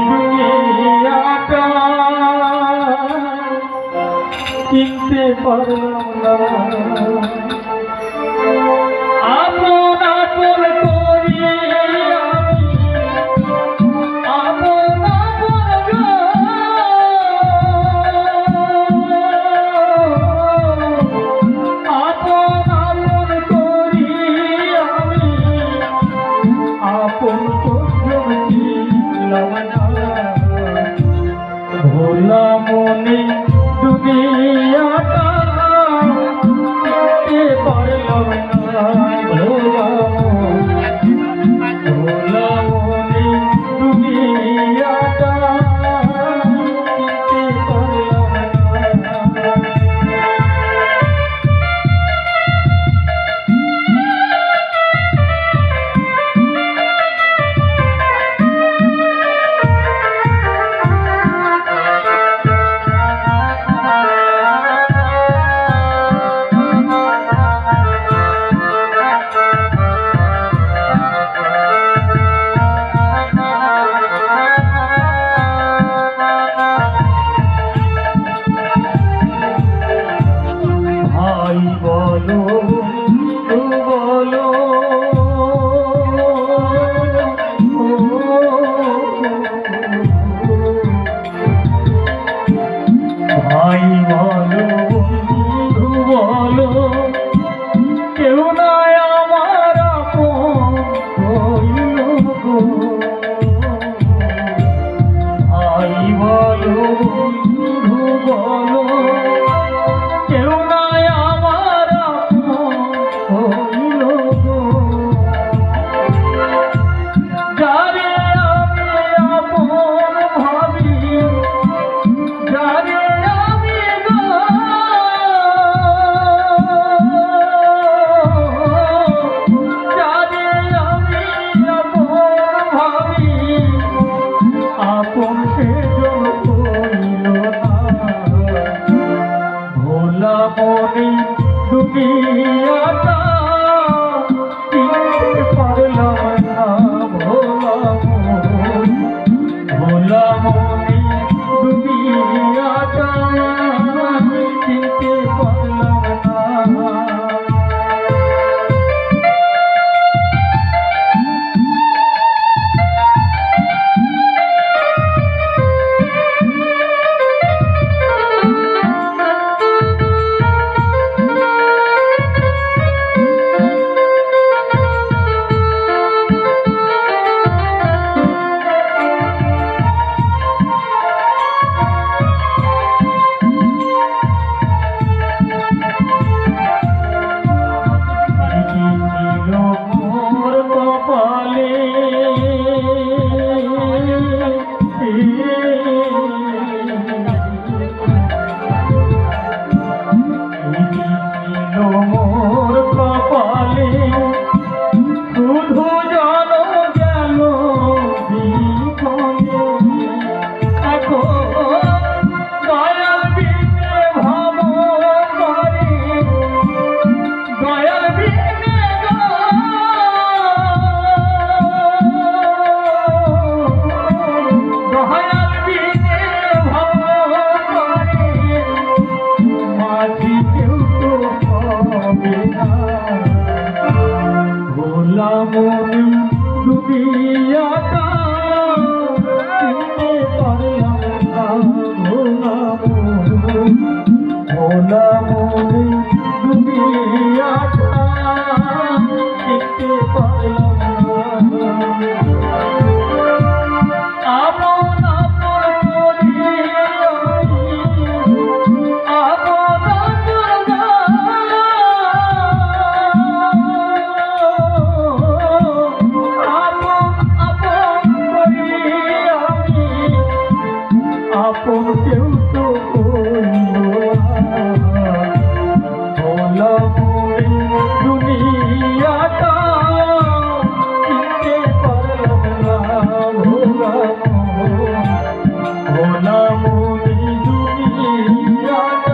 দুনিয়াটা চিনতে পারলাম না আপন ভোলা মনে তুমি no. আপনি দুনিয়াটা জীবন Yeah.